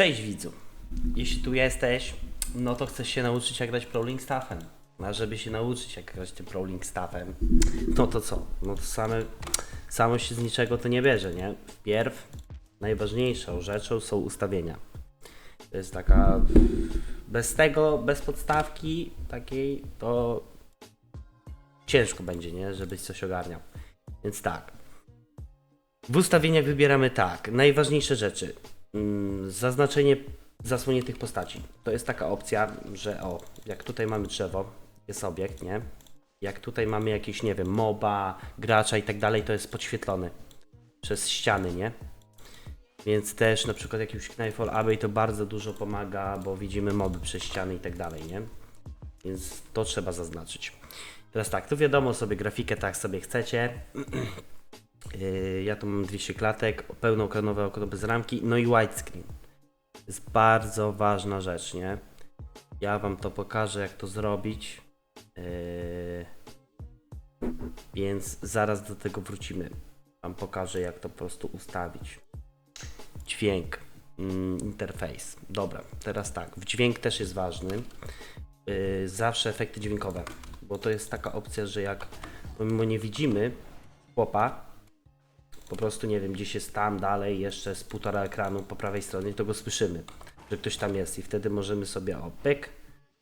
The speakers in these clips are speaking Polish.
Cześć widzu. Jeśli tu jesteś, no to chcesz się nauczyć jak grać Prowling Staffem. A żeby się nauczyć jak grać tym Prowling Staffem, no to co? No to same, samo się z niczego to nie bierze, nie? Wpierw najważniejszą rzeczą są ustawienia. To jest taka... Bez tego, bez podstawki takiej, to ciężko będzie, nie? Żebyś coś ogarniał. Więc tak. W ustawieniach wybieramy tak. Najważniejsze rzeczy. Mm, Zaznaczenie zasłoniętych postaci. To jest taka opcja, że o, jak tutaj mamy drzewo, jest obiekt, nie? Jak tutaj mamy jakiś, nie wiem, moba, gracza i tak dalej, to jest podświetlony przez ściany, nie? Więc też na przykład jakimś Knife'all Abbey to bardzo dużo pomaga, bo widzimy moby przez ściany i tak dalej, nie? Więc to trzeba zaznaczyć. Teraz tak, tu wiadomo sobie grafikę tak sobie chcecie. Yy, ja tu mam 200 klatek, pełnoekranowe okno bez ramki, no i widescreen. To jest bardzo ważna rzecz, nie? Ja wam to pokażę, jak to zrobić. Yy, więc zaraz do tego wrócimy. Wam pokażę, jak to po prostu ustawić. Dźwięk, mm, interfejs. Dobra, teraz tak. Dźwięk też jest ważny. Yy, zawsze efekty dźwiękowe, bo to jest taka opcja, że jak pomimo nie widzimy chłopa, po prostu nie wiem, gdzieś jest tam dalej, jeszcze z półtora ekranu po prawej stronie, to go słyszymy, że ktoś tam jest i wtedy możemy sobie o pyk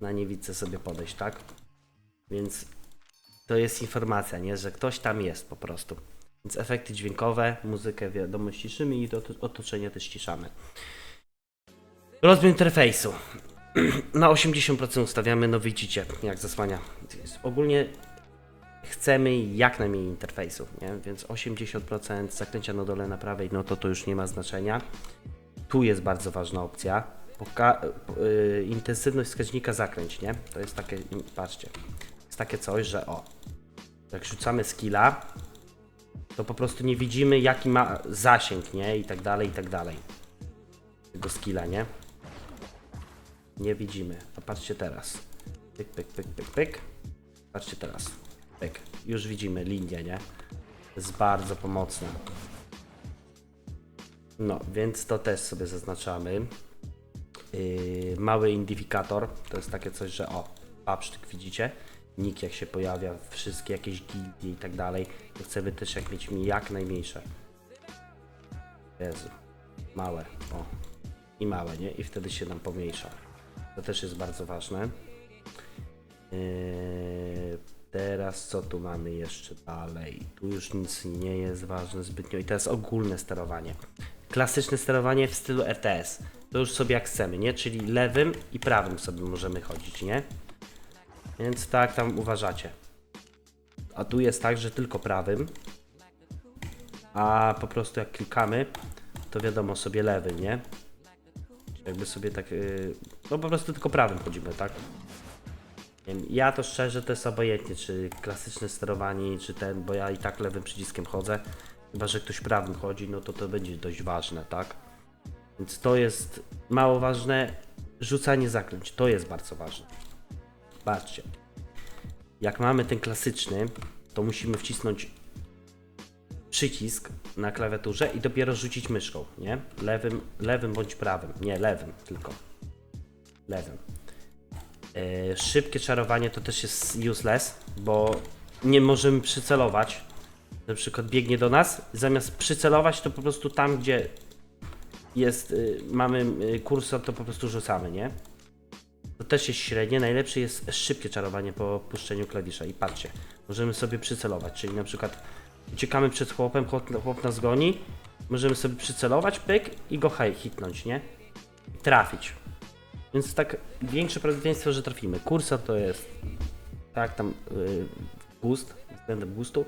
na niewidce sobie podejść, tak? Więc to jest informacja, nie, że ktoś tam jest po prostu. Więc efekty dźwiękowe, muzykę wiadomo ściszymy i to otoczenie też ściszamy. Rozmiar interfejsu. Na 80% ustawiamy, no widzicie jak zasłania. Ogólnie chcemy jak najmniej interfejsów, nie? więc 80% zaklęcia na dole na prawej, no to to już nie ma znaczenia. Tu jest bardzo ważna opcja. Poka- y, intensywność wskaźnika zaklęć, nie? To jest takie, patrzcie, jest takie coś, że o, jak rzucamy skilla, to po prostu nie widzimy jaki ma zasięg, nie? I tak dalej, i tak dalej. Tego skilla, nie? Nie widzimy. A patrzcie teraz. Pyk, pyk, pyk, pyk, pyk. Patrzcie teraz. Pyk. Już widzimy linię, nie? Jest bardzo pomocna. No, więc to też sobie zaznaczamy. Yy, mały identyfikator. To jest takie coś, że o, papsztyk widzicie? Nick jak się pojawia, wszystkie jakieś gildie i tak dalej. To chcemy też jak mieć jak najmniejsze. Jezu. Małe. O. I małe, nie? I wtedy się nam pomniejsza. To też jest bardzo ważne. Yy, teraz co tu mamy jeszcze dalej? Tu już nic nie jest ważne zbytnio. I teraz ogólne sterowanie. Klasyczne sterowanie w stylu RTS. To już sobie jak chcemy, nie? Czyli lewym i prawym sobie możemy chodzić, nie? Więc tak tam uważacie. A tu jest tak, że tylko prawym. A po prostu jak klikamy, to wiadomo sobie lewym, nie? Jakby sobie tak. Yy, no po prostu tylko prawym chodzimy, tak? Ja to szczerze to jest obojętnie, czy klasyczne sterowanie, czy ten, bo ja i tak lewym przyciskiem chodzę. Chyba, że ktoś prawym chodzi, no to to będzie dość ważne, tak? Więc to jest mało ważne. Rzucanie zaklęć, to jest bardzo ważne. Patrzcie. Jak mamy ten klasyczny, to musimy wcisnąć przycisk na klawiaturze i dopiero rzucić myszką, nie? Lewym, lewym bądź prawym. Nie, lewym tylko. Lewym. E, szybkie czarowanie to też jest useless, bo nie możemy przycelować. Na przykład biegnie do nas, zamiast przycelować to po prostu tam, gdzie jest, y, mamy y, kursor, to po prostu rzucamy, nie? To też jest średnie. Najlepsze jest szybkie czarowanie po opuszczeniu klawisza. I patrzcie, możemy sobie przycelować, czyli na przykład uciekamy przed chłopem, chłop, nas goni, możemy sobie przycelować, pyk i go hitnąć, nie? Trafić. Więc tak większe prawdopodobieństwo, że trafimy. Kursor to jest tak tam yy, boost, względem boostu.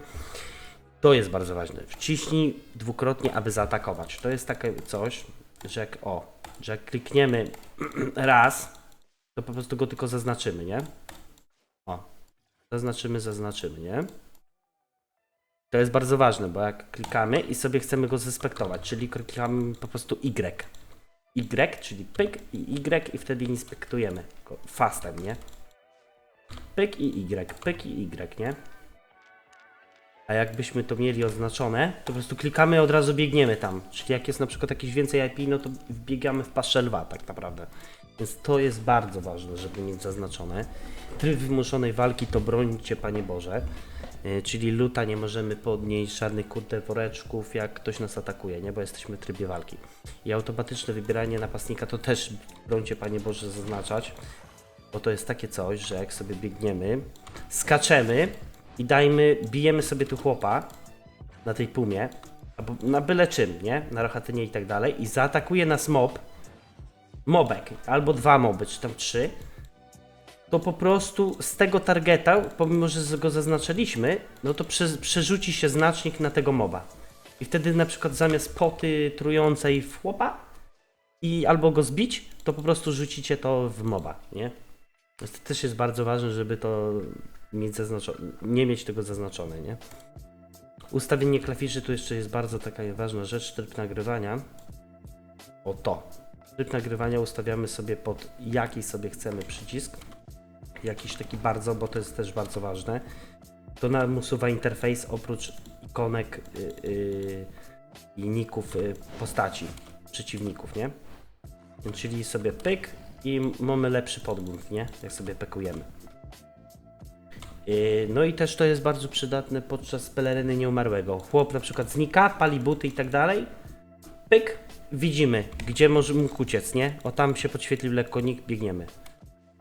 To jest bardzo ważne. Wciśnij dwukrotnie, aby zaatakować. To jest takie coś, że jak o, że jak klikniemy raz, to po prostu go tylko zaznaczymy, nie? O. Zaznaczymy, zaznaczymy, nie? To jest bardzo ważne, bo jak klikamy i sobie chcemy go zespektować, czyli klikamy po prostu Y. Y, czyli pyk i Y i wtedy inspektujemy fastem, nie? Pyk i Y, pyk i Y, nie? A jakbyśmy to mieli oznaczone, to po prostu klikamy i od razu biegniemy tam. Czyli jak jest na przykład jakieś więcej IP, no to wbiegamy w paszę lwa tak naprawdę. Więc to jest bardzo ważne, żeby mieć zaznaczone. Tryb wymuszonej walki to brońcie Panie Boże. Yy, Czyli luta nie możemy podnieść żadnych kurde woreczków, jak ktoś nas atakuje, nie? Bo jesteśmy w trybie walki. I automatyczne wybieranie napastnika to też brońcie Panie Boże zaznaczać. Bo to jest takie coś, że jak sobie biegniemy, skaczemy i dajmy, bijemy sobie tu chłopa na tej pumie, albo na byle czym, nie? Na rochatynie i tak dalej i zaatakuje nas mob, mobek, albo dwa moby, czy tam trzy, to po prostu z tego targeta, pomimo że go zaznaczyliśmy, no to prze, przerzuci się znacznik na tego moba. I wtedy na przykład zamiast poty trującej w chłopa i albo go zbić, to po prostu rzucicie to w moba, nie? To też jest bardzo ważne, żeby to mieć zaznaczone, nie mieć tego zaznaczone, nie? Ustawienie klawiszy tu jeszcze jest bardzo taka ważna rzecz, tryb nagrywania. O to. Tryb nagrywania ustawiamy sobie pod jaki sobie chcemy przycisk. Jakiś taki bardzo, bo to jest też bardzo ważne. To nam usuwa interfejs oprócz ikonek yy, yy, i ników yy, postaci przeciwników, nie? Czyli sobie pyk i mamy lepszy podgląd, nie? Jak sobie pekujemy. Yy, No i też to jest bardzo przydatne podczas peleryny nieumarłego. Chłop na przykład znika, pali buty i tak dalej. Pyk, widzimy, gdzie może mógł uciec, nie? O tam się podświetlił lekko nick, biegniemy.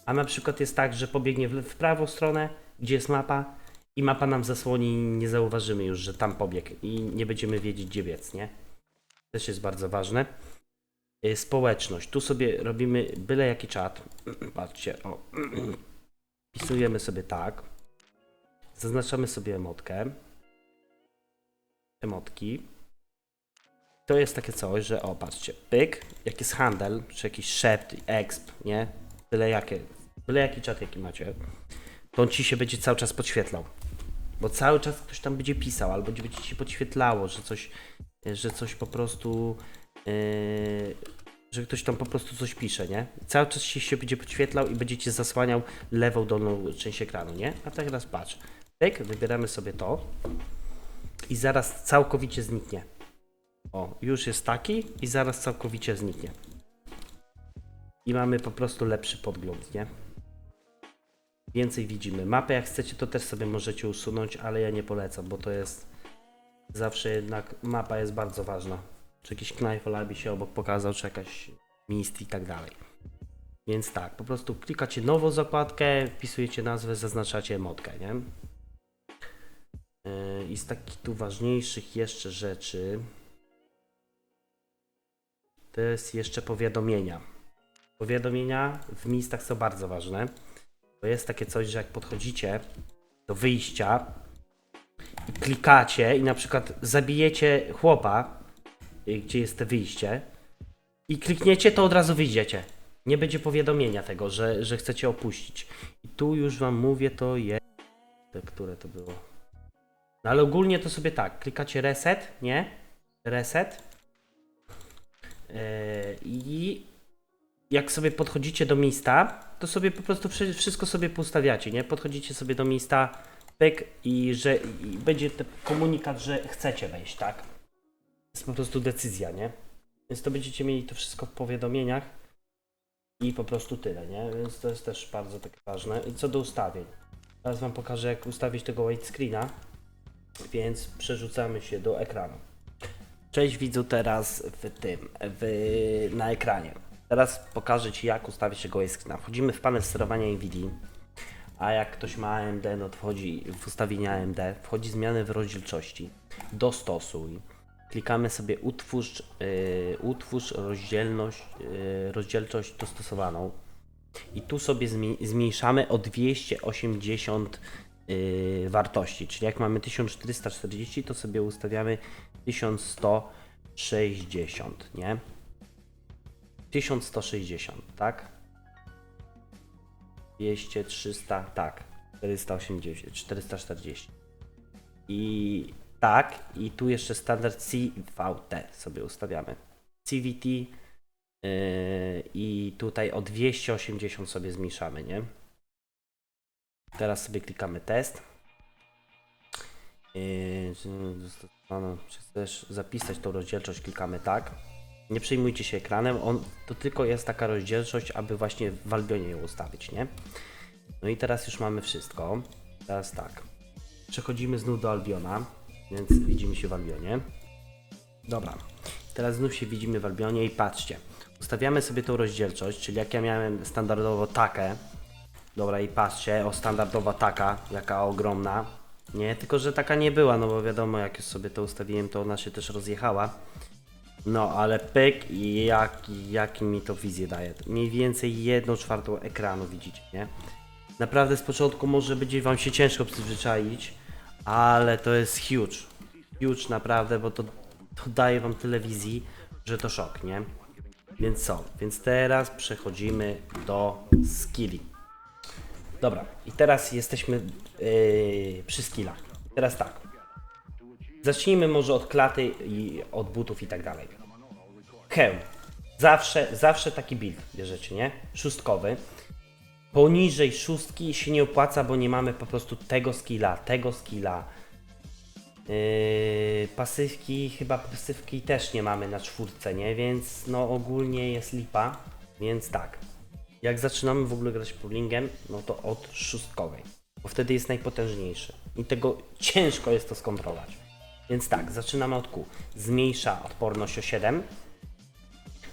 A na przykład jest tak, że pobiegnie w, w prawą stronę, gdzie jest mapa i mapa nam zasłoni i nie zauważymy już, że tam pobiegł i nie będziemy wiedzieć, gdzie biec, nie? Też jest bardzo ważne. Yy, Społeczność. Tu sobie robimy byle jaki czat. Patrzcie, o. Wpisujemy sobie tak. Zaznaczamy sobie emotkę. Emotki. To jest takie coś, że o, patrzcie, pyk, jak jest handel, czy jakiś szept, exp, nie? Byle jakie, byle jaki czat jaki macie, to on ci się będzie cały czas podświetlał. Bo cały czas ktoś tam będzie pisał, albo będzie ci się podświetlało, że coś, że coś po prostu, yy, że ktoś tam po prostu coś pisze, nie? Cały czas ci się będzie podświetlał i będzie ci zasłaniał lewą dolną część ekranu, nie? A teraz patrz, pyk, wybieramy sobie to i zaraz całkowicie zniknie. O, już jest taki i zaraz całkowicie zniknie. I mamy po prostu lepszy podgląd, nie? Więcej widzimy. Mapę jak chcecie to też sobie możecie usunąć, ale ja nie polecam, bo to jest zawsze jednak mapa jest bardzo ważna. Czy jakiś knife labi się obok pokazał, czy jakaś mist i tak dalej. Więc tak, po prostu klikacie nową zakładkę, wpisujecie nazwę, zaznaczacie emotkę, nie? Yy, I z takich tu ważniejszych jeszcze rzeczy to jest jeszcze powiadomienia. Powiadomienia w miejscach są bardzo ważne. To jest takie coś, że jak podchodzicie do wyjścia i klikacie i na przykład zabijecie chłopa, y, gdzie jest to wyjście i klikniecie, to od razu wyjdziecie. Nie będzie powiadomienia tego, że, że chcecie opuścić. I tu już wam mówię, to jest... Które to było? No ale ogólnie to sobie tak, klikacie reset, nie? Reset. Yy, I jak sobie podchodzicie do miejsca, to sobie po prostu wszy- wszystko sobie poustawiacie, nie? Podchodzicie sobie do miejsca, pyk i że i będzie komunikat, że chcecie wejść, tak? To jest po prostu decyzja, nie? Więc to będziecie mieli to wszystko w powiadomieniach i po prostu tyle, nie? Więc to jest też bardzo takie ważne. I co do ustawień. Teraz wam pokażę jak ustawić tego widescreena, więc przerzucamy się do ekranu. Cześć widzu teraz w tym, w, na ekranie. Teraz pokażę Ci jak ustawić tego widescreena. Wchodzimy w panel sterowania NVIDIA, a jak ktoś ma AMD, no to wchodzi w ustawienia AMD, wchodzi zmiany w rozdzielczości, dostosuj. Klikamy sobie utwórz, yy, utwórz rozdzielność, yy, rozdzielczość dostosowaną. I tu sobie zmniejszamy o 280 yy, wartości. Czyli jak mamy 1440, to sobie ustawiamy 1160, nie? 1160, tak? 200, 300, tak. 480, 440. I tak, i tu jeszcze standard CVT sobie ustawiamy. CVT yy, i tutaj o 280 sobie zmniejszamy, nie? Teraz sobie klikamy test. Yy. Czy chcesz zapisać tą rozdzielczość? Klikamy tak. Nie przejmujcie się ekranem, on to tylko jest taka rozdzielczość, aby właśnie w Albionie ją ustawić, nie? No i teraz już mamy wszystko. Teraz tak. Przechodzimy znów do Albiona, więc widzimy się w Albionie. Dobra. Teraz znów się widzimy w Albionie i patrzcie. Ustawiamy sobie tą rozdzielczość, czyli jak ja miałem standardowo takę. Dobra i patrzcie, o standardowa taka, jaka ogromna. Nie, tylko że taka nie była, no bo wiadomo jak już sobie to ustawiłem, to ona się też rozjechała. No, ale pyk i jak, jak mi to wizję daje. Mniej więcej jedną czwartą ekranu widzicie, nie? Naprawdę z początku może będzie wam się ciężko przyzwyczaić, ale to jest huge. Huge naprawdę, bo to, to daje wam tyle wizji, że to szok, nie? Więc co? Więc teraz przechodzimy do skilli. Dobra, i teraz jesteśmy yy, przy skillach. Teraz tak. Zacznijmy może od klaty i od butów i tak dalej. Hełm. Zawsze, zawsze taki build bierzecie, nie? Szóstkowy. Poniżej szóstki się nie opłaca, bo nie mamy po prostu tego skilla, tego skilla. Yy, pasywki, chyba pasywki też nie mamy na czwórce, nie? Więc no ogólnie jest lipa. Więc tak. Jak zaczynamy w ogóle grać bowlingiem, no to od szóstkowej. Bo wtedy jest najpotężniejszy. I tego ciężko jest to skontrolować. Więc tak, zaczynamy od Q. Zmniejsza odporność o 7.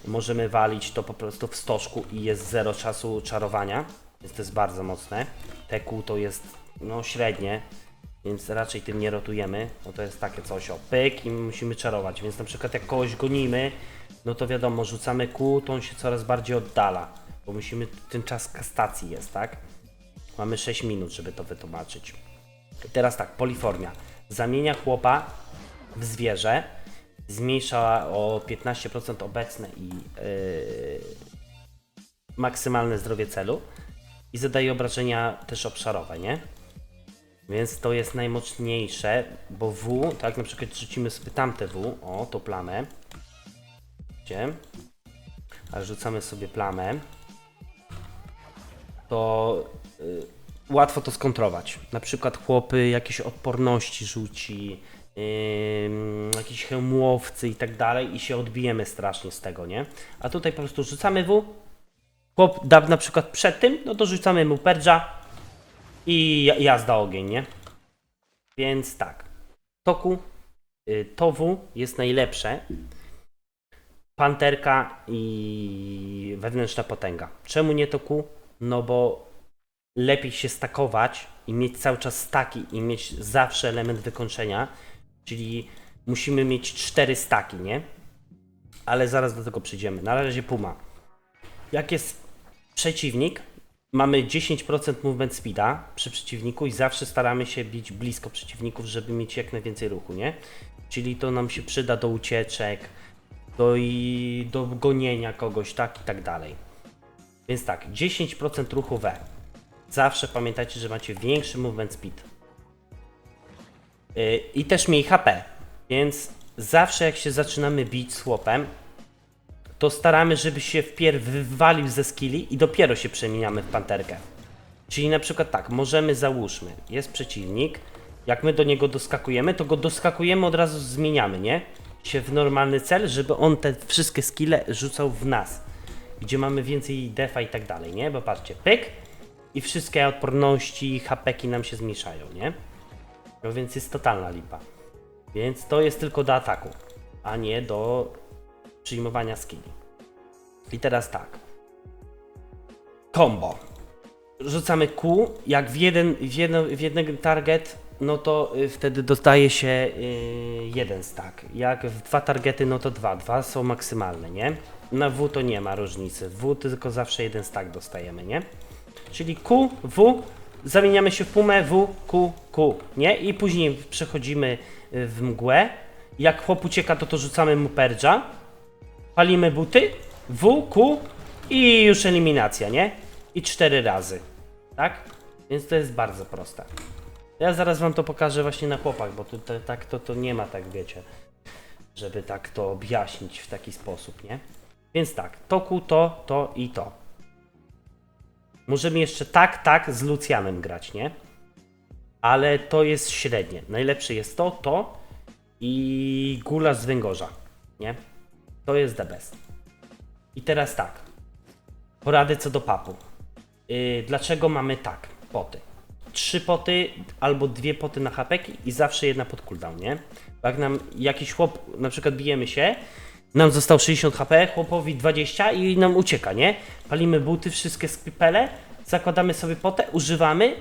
Możemy walić to po prostu w stożku i jest 0 czasu czarowania. Więc to jest bardzo mocne. Te Q to jest no średnie, więc raczej tym nie rotujemy, bo to jest takie coś o pyk i my musimy czarować. Więc na przykład jak kogoś gonimy, no to wiadomo, rzucamy Q, to on się coraz bardziej oddala, bo musimy, ten czas kastacji jest, tak? Mamy 6 minut, żeby to wytłumaczyć. I teraz tak, poliformia. Zamienia chłopa w zwierzę, zmniejsza o 15% obecne i yy, maksymalne zdrowie celu i zadaje obrażenia też obszarowe, nie? Więc to jest najmocniejsze, bo W, tak na przykład rzucimy sobie tamte W, o, tą plamę. Gdzie? A rzucamy sobie plamę, to y, łatwo to skontrować. Na przykład chłopy jakieś odporności rzuci, ym, jakieś hełmłowcy i tak dalej i się odbijemy strasznie z tego, nie? A tutaj po prostu rzucamy W, chłop da na przykład przed tym, no to rzucamy mu perdża i ja- jazda ogień, nie? Więc tak, toku, y, towu jest najlepsze, panterka i wewnętrzna potęga. Czemu nie toku? No bo lepiej się stakować i mieć cały czas staki i mieć zawsze element wykończenia, czyli musimy mieć cztery staki, nie? Ale zaraz do tego przyjdziemy. Na razie Puma. Jak jest przeciwnik, mamy 10% movement speeda przy przeciwniku i zawsze staramy się bić blisko przeciwników, żeby mieć jak najwięcej ruchu, nie? Czyli to nam się przyda do ucieczek, do, i, do gonienia kogoś, tak i tak dalej. Więc tak, 10% ruchu we. Zawsze pamiętajcie, że macie większy movement speed. I też mniej HP. Więc zawsze jak się zaczynamy bić z chłopem, to staramy, żeby się wpierw wywalił ze skilli i dopiero się przemieniamy w panterkę. Czyli na przykład tak, możemy załóżmy, jest przeciwnik, jak my do niego doskakujemy, to go doskakujemy, od razu zmieniamy, nie? Się w normalny cel, żeby on te wszystkie skille rzucał w nas. Gdzie mamy więcej defa i tak dalej, nie? Bo patrzcie, pyk i wszystkie odporności, hapeki nam się zmniejszają, nie? No więc jest totalna lipa. Więc to jest tylko do ataku, a nie do przyjmowania skilli. I teraz tak. Combo. Rzucamy Q, jak w jeden, w jedno, w target, no to y, wtedy dostaje się y, jeden stack. Jak w dwa targety, no to dwa. Dwa są maksymalne, nie? Na W to nie ma różnicy. W tylko zawsze jeden stack dostajemy, nie? Czyli Q, W, zamieniamy się w pumę, W, Q, Q, nie? I później przechodzimy y, w mgłę. Jak chłop ucieka, to to rzucamy mu perdża. Palimy buty, W, Q i już eliminacja, nie? I cztery razy, tak? Więc to jest bardzo proste. Ja zaraz wam to pokażę właśnie na chłopach, bo tutaj tak to, to nie ma tak, wiecie, żeby tak to objaśnić w taki sposób, nie? Więc tak, to Q, to, to i to. Możemy jeszcze tak, tak z Lucjanem grać, nie? ale to jest średnie. Najlepsze jest to, to i gulasz z węgorza, nie? To jest the best. I teraz tak, porady co do papu. Yy, dlaczego mamy tak, poty? Trzy poty albo dwie poty na hapeki i zawsze jedna pod cooldown, nie? Bo jak nam jakiś chłop, na przykład bijemy się, nam został 60 HP, chłopowi 20 i nam ucieka, nie? Palimy buty, wszystkie skipele, zakładamy sobie potę, używamy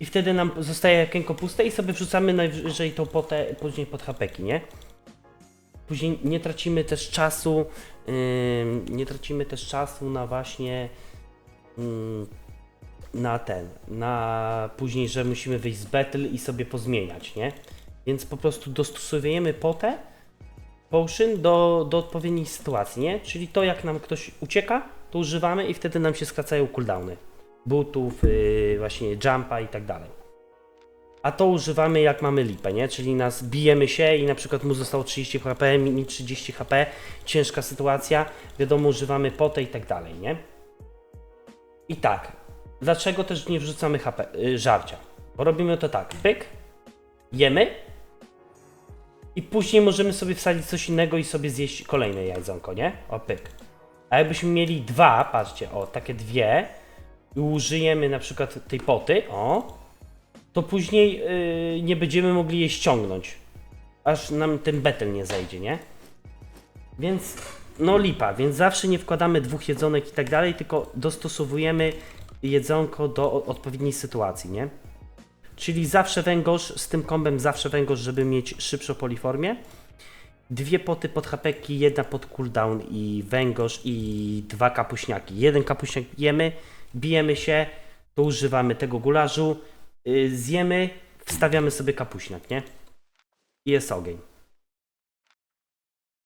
i wtedy nam zostaje jakienko puste i sobie wrzucamy najwyżej tą potę później pod hapeki, nie? Później nie tracimy też czasu, ym, nie tracimy też czasu na właśnie ym, na ten, na później, że musimy wyjść z battle i sobie pozmieniać, nie? Więc po prostu dostosowujemy potę potion do, do odpowiedniej sytuacji, nie? Czyli to jak nam ktoś ucieka, to używamy i wtedy nam się skracają cooldowny. Bootów, yy, właśnie jumpa i tak dalej. A to używamy jak mamy lipę, nie? Czyli nas bijemy się i na przykład mu zostało 30 HP, mi 30 HP, ciężka sytuacja, wiadomo, używamy potę i tak dalej, nie? I tak, dlaczego też nie wrzucamy HP, y, żarcia? Bo robimy to tak, pyk, jemy i później możemy sobie wsadzić coś innego i sobie zjeść kolejne jajdzonko, nie? O, pyk. A jakbyśmy mieli dwa, patrzcie, o, takie dwie i użyjemy na przykład tej poty, o, to później yy, nie będziemy mogli jej ściągnąć, aż nam ten betel nie zejdzie, nie? Więc no lipa, więc zawsze nie wkładamy dwóch jedzonek i tak dalej, tylko dostosowujemy jedzonko do odpowiedniej sytuacji, nie? Czyli zawsze węgorz, z tym kombem zawsze węgorz, żeby mieć szybszą poliformię. Dwie poty pod hapeki, jedna pod cooldown i węgorz i dwa kapuśniaki. Jeden kapuśniak jemy, bijemy się, to używamy tego gularzu, yy, zjemy, wstawiamy sobie kapuśniak, nie? I jest ogień.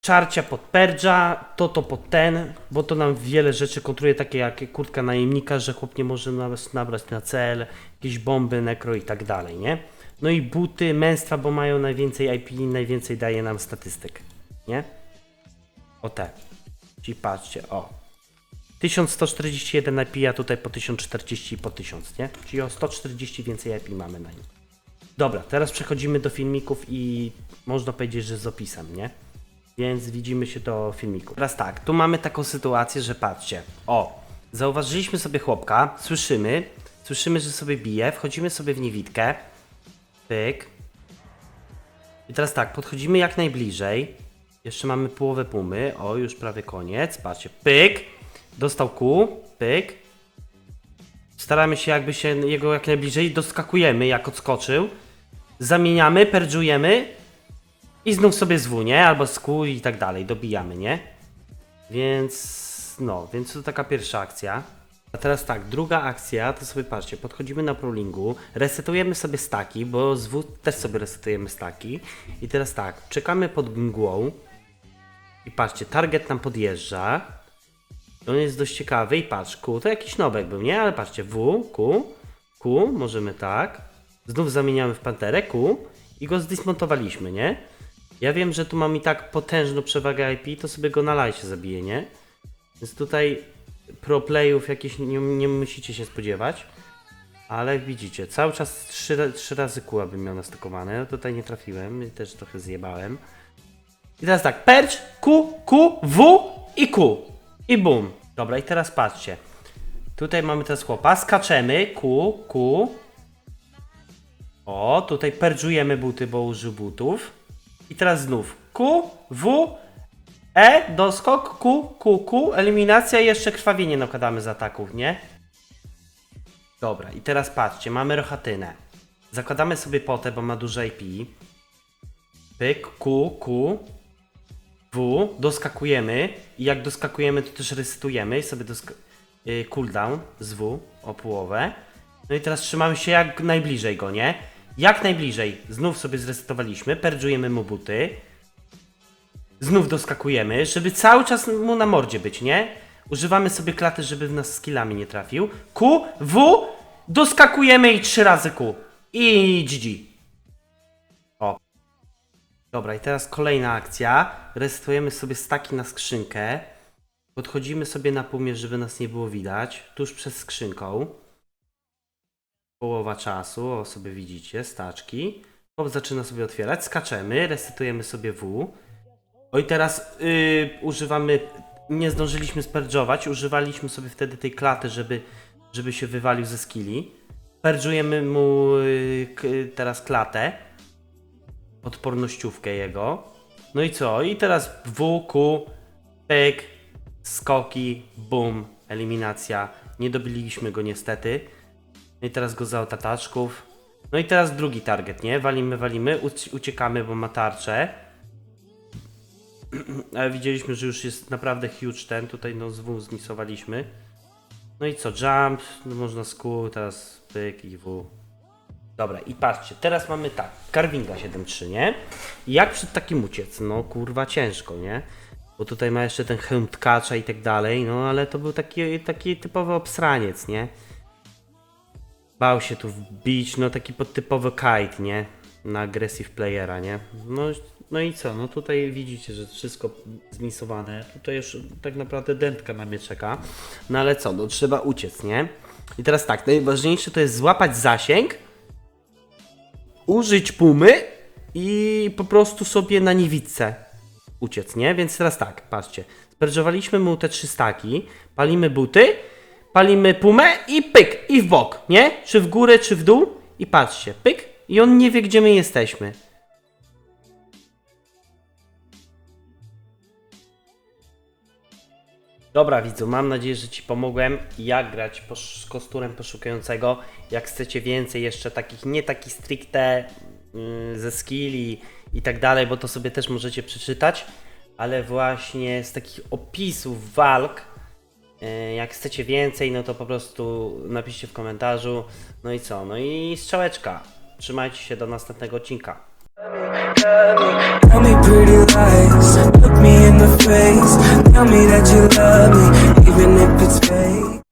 Czarcia pod perdża, to to pod ten, bo to nam wiele rzeczy kontruje, takie jak kurtka najemnika, że chłop nie może nas nabrać na cel, jakieś bomby, nekro i tak dalej, nie? No i buty męstwa, bo mają najwięcej IP, najwięcej daje nam statystyk, nie? O te. Czyli patrzcie, o. 1141 IP, a tutaj po 1040 i po 1000, nie? Czyli o 140 więcej IP mamy na nim. Dobra, teraz przechodzimy do filmików i można powiedzieć, że z opisem, nie? Więc widzimy się do filmiku. Teraz tak, tu mamy taką sytuację, że patrzcie. O, zauważyliśmy sobie chłopka, słyszymy, słyszymy, że sobie bije, wchodzimy sobie w niewidkę. Pyk. I teraz tak, podchodzimy jak najbliżej. Jeszcze mamy połowę pumy. O, już prawie koniec. Patrzcie, pyk. Dostał kół, pyk. Staramy się jakby się jego jak najbliżej, doskakujemy jak odskoczył. Zamieniamy, perdżujemy i znów sobie zwu, nie? Albo skół i tak dalej, dobijamy, nie? Więc, no, więc to taka pierwsza akcja. A teraz tak, druga akcja, to sobie patrzcie, podchodzimy na prolingu, resetujemy sobie staki, bo z W też sobie resetujemy staki. I teraz tak, czekamy pod mgłą i patrzcie, target nam podjeżdża. On jest dość ciekawy i patrz, Q to jakiś nowek był, nie? Ale patrzcie, W, Q, Q, możemy tak. Znów zamieniamy w panterę Q i go zdismontowaliśmy, nie? Ja wiem, że tu mam i tak potężną przewagę IP, to sobie go na lajcie zabiję, nie? Więc tutaj pro playów jakieś nie, nie musicie się spodziewać. Ale widzicie, cały czas trzy, trzy razy kół bym miał nastakowane. No tutaj nie trafiłem, też trochę zjebałem. I teraz tak, percz, Q, Q, W i Q. I bum. Dobra, i teraz patrzcie. Tutaj mamy teraz chłopa, skaczemy, Q, Q. O, tutaj perdżujemy buty, bo użył butów. I teraz znów Q, W, E, doskok, Q, Q, Q, eliminacja i jeszcze krwawienie nakładamy z ataków, nie? Dobra, i teraz patrzcie, mamy rochatynę. Zakładamy sobie potę, bo ma duże IP. Pyk, Q, Q, W, doskakujemy i jak doskakujemy, to też resetujemy i sobie dosk- y, cooldown z W o połowę. No i teraz trzymamy się jak najbliżej go, nie? Jak najbliżej. Znów sobie zresetowaliśmy, perdżujemy mu buty. Znów doskakujemy, żeby cały czas mu na mordzie być, nie? Używamy sobie klaty, żeby w nas skillami nie trafił. Q, W, doskakujemy i trzy razy Q. I GG. O. Dobra, i teraz kolejna akcja. Resetujemy sobie staki na skrzynkę. Podchodzimy sobie na półmierz, żeby nas nie było widać. Tuż przed skrzynką. Połowa czasu, o sobie widzicie, staczki. Chłop zaczyna sobie otwierać, skaczemy, resetujemy sobie W. Oj, teraz yy, używamy, nie zdążyliśmy sperdżować, używaliśmy sobie wtedy tej klaty, żeby, żeby się wywalił ze skilli. Perdżujemy mu yy, teraz klatę, odpornościówkę jego. No i co? I teraz W, Q, pyk, skoki, boom, eliminacja. Nie dobiliśmy go niestety. No i teraz go za otataczków. No i teraz drugi target, nie? Walimy, walimy, uci- uciekamy, bo ma tarczę. Ale widzieliśmy, że już jest naprawdę huge ten. Tutaj no z zmisowaliśmy. No i co? Jump, no można skół, teraz pyk i W. Dobra, i patrzcie, teraz mamy tak, Carvinga 7.3, nie? I jak przed takim uciec? No kurwa ciężko, nie? Bo tutaj ma jeszcze ten hełm tkacza i tak dalej, no ale to był taki, taki typowy obsraniec, nie? Bał się tu wbić, no taki podtypowy kite, nie? Na aggressive playera, nie? No, no i co? No tutaj widzicie, że wszystko zmisowane. Tutaj już tak naprawdę dętka na mnie czeka. No ale co? No trzeba uciec, nie? I teraz tak, najważniejsze to jest złapać zasięg, użyć pumy i po prostu sobie na niewidce uciec, nie? Więc teraz tak, patrzcie. Sperdżowaliśmy mu te trzy staki, palimy buty, palimy pumę i pyk, i w bok, nie? Czy w górę, czy w dół i patrzcie, pyk i on nie wie, gdzie my jesteśmy. Dobra widzu, mam nadzieję, że Ci pomogłem jak grać z kosturem poszukującego. Jak chcecie więcej jeszcze takich, nie takich stricte mm, ze skilli i tak dalej, bo to sobie też możecie przeczytać, ale właśnie z takich opisów walk, jak chcecie więcej, no to po prostu napiszcie w komentarzu. No i co? No i strzałeczka. Trzymajcie się do następnego odcinka. Tell me pretty lies, look me in the face. Tell me that you love me, even